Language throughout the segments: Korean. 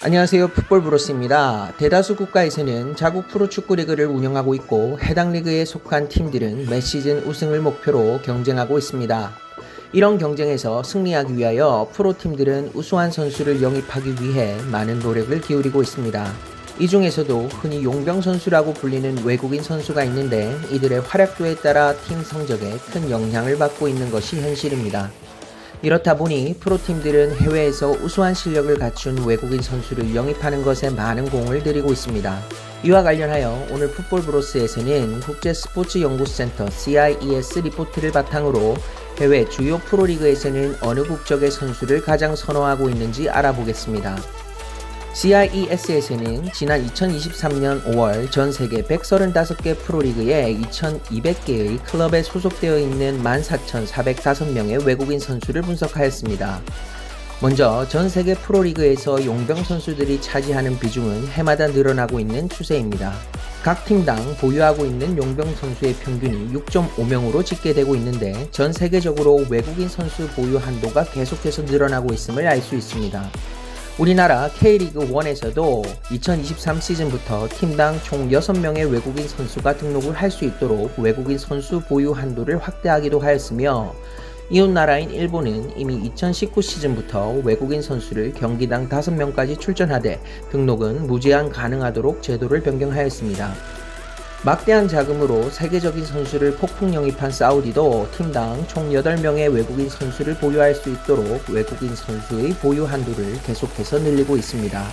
안녕하세요. 풋볼 브로스입니다. 대다수 국가에서는 자국 프로축구 리그를 운영하고 있고 해당 리그에 속한 팀들은 매 시즌 우승을 목표로 경쟁하고 있습니다. 이런 경쟁에서 승리하기 위하여 프로팀들은 우수한 선수를 영입하기 위해 많은 노력을 기울이고 있습니다. 이 중에서도 흔히 용병 선수라고 불리는 외국인 선수가 있는데 이들의 활약도에 따라 팀 성적에 큰 영향을 받고 있는 것이 현실입니다. 이렇다 보니 프로팀들은 해외에서 우수한 실력을 갖춘 외국인 선수를 영입하는 것에 많은 공을 들이고 있습니다. 이와 관련하여 오늘 풋볼 브로스에서는 국제 스포츠 연구센터 CIES 리포트를 바탕으로 해외 주요 프로리그에서는 어느 국적의 선수를 가장 선호하고 있는지 알아보겠습니다. CIES에서는 지난 2023년 5월 전 세계 135개 프로리그에 2,200개의 클럽에 소속되어 있는 14,405명의 외국인 선수를 분석하였습니다. 먼저 전 세계 프로리그에서 용병 선수들이 차지하는 비중은 해마다 늘어나고 있는 추세입니다. 각 팀당 보유하고 있는 용병 선수의 평균이 6.5명으로 집계되고 있는데 전 세계적으로 외국인 선수 보유 한도가 계속해서 늘어나고 있음을 알 수 있습니다. 우리나라 K리그 1에서도 2023 시즌부터 팀당 총 6명의 외국인 선수가 등록을 할 수 있도록 외국인 선수 보유 한도를 확대하기도 하였으며 이웃 나라인 일본은 이미 2019 시즌부터 외국인 선수를 경기당 5명까지 출전하되 등록은 무제한 가능하도록 제도를 변경하였습니다. 막대한 자금으로 세계적인 선수를 폭풍 영입한 사우디도 팀당 총 8명의 외국인 선수를 보유할 수 있도록 외국인 선수의 보유 한도를 계속해서 늘리고 있습니다.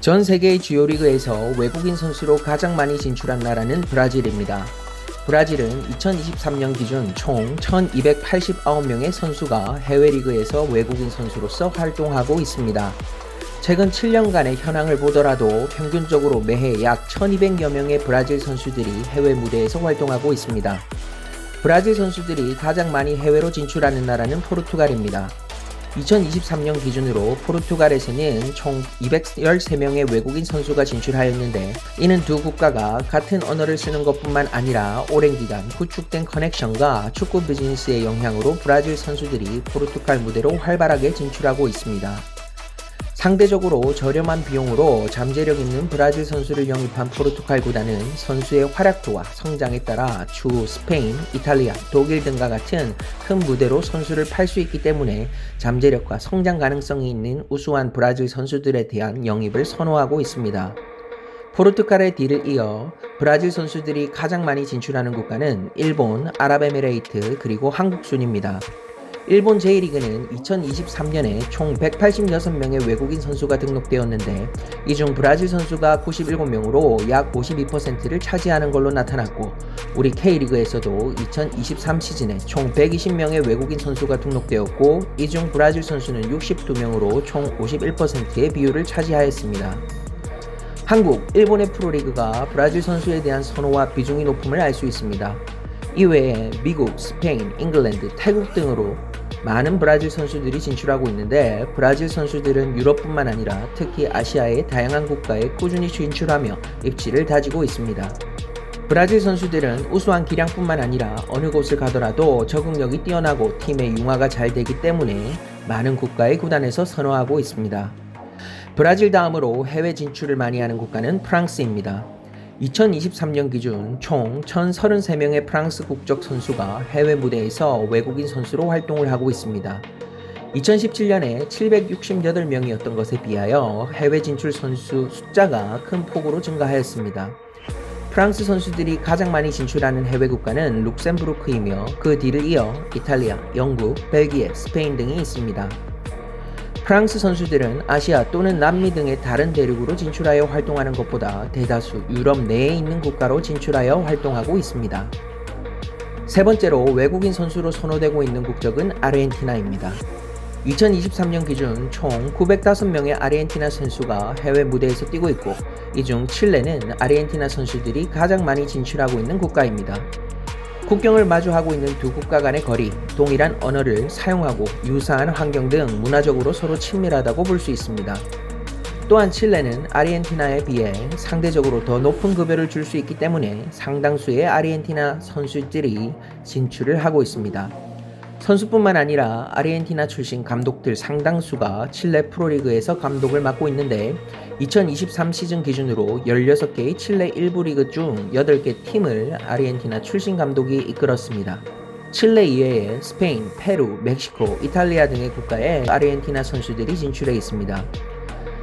전 세계의 주요 리그에서 외국인 선수로 가장 많이 진출한 나라는 브라질입니다. 브라질은 2023년 기준 총 1289명의 선수가 해외 리그에서 외국인 선수로서 활동하고 있습니다. 최근 7년간의 현황을 보더라도 평균적으로 매해 약 1200여 명의 브라질 선수들이 해외 무대에서 활동하고 있습니다. 브라질 선수들이 가장 많이 해외로 진출하는 나라는 포르투갈입니다. 2023년 기준으로 포르투갈에서는 총 213명의 외국인 선수가 진출하였는데 이는 두 국가가 같은 언어를 쓰는 것뿐만 아니라 오랜 기간 구축된 커넥션과 축구 비즈니스의 영향으로 브라질 선수들이 포르투갈 무대로 활발하게 진출하고 있습니다. 상대적으로 저렴한 비용으로 잠재력 있는 브라질 선수를 영입한 포르투갈 구단은 선수의 활약도와 성장에 따라 추 스페인, 이탈리아, 독일 등과 같은 큰 무대로 선수를 팔 수 있기 때문에 잠재력과 성장 가능성이 있는 우수한 브라질 선수들에 대한 영입을 선호하고 있습니다. 포르투갈의 뒤를 이어 브라질 선수들이 가장 많이 진출하는 국가는 일본, 아랍에미레이트, 그리고 한국 순입니다. 일본 J리그는 2023년에 총 186명의 외국인 선수가 등록되었는데 이 중 브라질 선수가 97명으로 약 52%를 차지하는 걸로 나타났고 우리 K리그에서도 2023 시즌에 총 120명의 외국인 선수가 등록되었고 이 중 브라질 선수는 62명으로 총 51%의 비율을 차지하였습니다. 한국, 일본의 프로리그가 브라질 선수에 대한 선호와 비중이 높음을 알 수 있습니다. 이외에 미국, 스페인, 잉글랜드, 태국 등으로 많은 브라질 선수들이 진출하고 있는데 브라질 선수들은 유럽뿐만 아니라 특히 아시아의 다양한 국가에 꾸준히 진출하며 입지를 다지고 있습니다. 브라질 선수들은 우수한 기량뿐만 아니라 어느 곳을 가더라도 적응력이 뛰어나고 팀의 융화가 잘 되기 때문에 많은 국가의 구단에서 선호하고 있습니다. 브라질 다음으로 해외 진출을 많이 하는 국가는 프랑스입니다. 2023년 기준 총 1,033명의 프랑스 국적 선수가 해외 무대에서 외국인 선수로 활동을 하고 있습니다. 2017년에 768명이었던 것에 비하여 해외 진출 선수 숫자가 큰 폭으로 증가하였습니다. 프랑스 선수들이 가장 많이 진출하는 해외 국가는 룩셈부르크이며 그 뒤를 이어 이탈리아, 영국, 벨기에, 스페인 등이 있습니다. 프랑스 선수들은 아시아 또는 남미 등의 다른 대륙으로 진출하여 활동하는 것보다 대다수 유럽 내에 있는 국가로 진출하여 활동하고 있습니다. 세 번째로 외국인 선수로 선호되고 있는 국적은 아르헨티나입니다. 2023년 기준 총 905명의 아르헨티나 선수가 해외 무대에서 뛰고 있고 이 중 칠레는 아르헨티나 선수들이 가장 많이 진출하고 있는 국가입니다. 국경을 마주하고 있는 두 국가 간의 거리, 동일한 언어를 사용하고 유사한 환경 등 문화적으로 서로 친밀하다고 볼 수 있습니다. 또한 칠레는 아르헨티나에 비해 상대적으로 더 높은 급여를 줄 수 있기 때문에 상당수의 아르헨티나 선수들이 진출을 하고 있습니다. 선수뿐만 아니라 아르헨티나 출신 감독들 상당수가 칠레 프로리그에서 감독을 맡고 있는데 2023 시즌 기준으로 16개의 칠레 1부 리그 중 8개 팀을 아르헨티나 출신 감독이 이끌었습니다. 칠레 이외에 스페인, 페루, 멕시코, 이탈리아 등의 국가에 아르헨티나 선수들이 진출해 있습니다.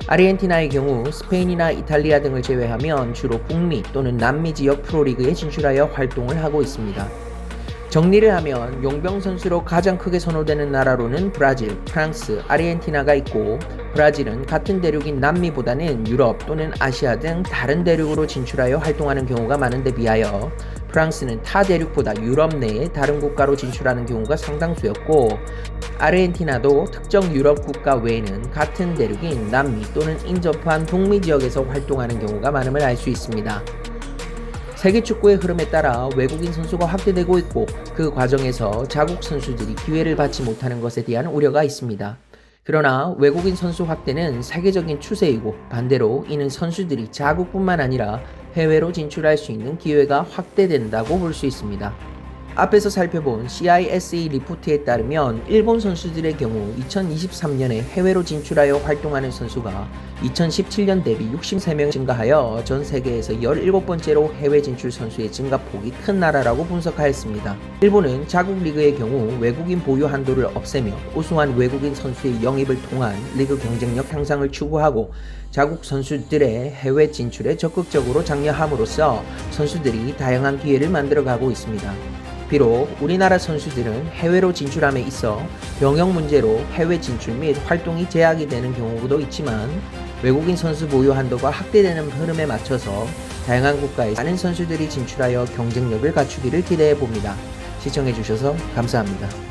아르헨티나의 경우 스페인이나 이탈리아 등을 제외하면 주로 북미 또는 남미 지역 프로리그에 진출하여 활동을 하고 있습니다. 정리를 하면 용병 선수로 가장 크게 선호되는 나라로는 브라질, 프랑스, 아르헨티나가 있고 브라질은 같은 대륙인 남미보다는 유럽 또는 아시아 등 다른 대륙으로 진출하여 활동하는 경우가 많은데 비하여 프랑스는 타 대륙보다 유럽 내의 다른 국가로 진출하는 경우가 상당수였고 아르헨티나도 특정 유럽 국가 외에는 같은 대륙인 남미 또는 인접한 북미 지역에서 활동하는 경우가 많음을 알 수 있습니다. 세계 축구의 흐름에 따라 외국인 선수가 확대되고 있고 그 과정에서 자국 선수들이 기회를 받지 못하는 것에 대한 우려가 있습니다. 그러나 외국인 선수 확대는 세계적인 추세이고 반대로 이는 선수들이 자국뿐만 아니라 해외로 진출할 수 있는 기회가 확대된다고 볼 수 있습니다. 앞에서 살펴본 CISE 리포트에 따르면 일본 선수들의 경우 2023년에 해외로 진출하여 활동하는 선수가 2017년 대비 63명 증가하여 전 세계에서 17번째로 해외 진출 선수의 증가폭이 큰 나라라고 분석하였습니다. 일본은 자국 리그의 경우 외국인 보유 한도를 없애며 우수한 외국인 선수의 영입을 통한 리그 경쟁력 향상을 추구하고 자국 선수들의 해외 진출에 적극적으로 장려함으로써 선수들이 다양한 기회를 만들어가고 있습니다. 비록 우리나라 선수들은 해외로 진출함에 있어 병역 문제로 해외 진출 및 활동이 제약이 되는 경우도 있지만 외국인 선수 보유 한도가 확대되는 흐름에 맞춰서 다양한 국가에 많은 선수들이 진출하여 경쟁력을 갖추기를 기대해 봅니다. 시청해 주셔서 감사합니다.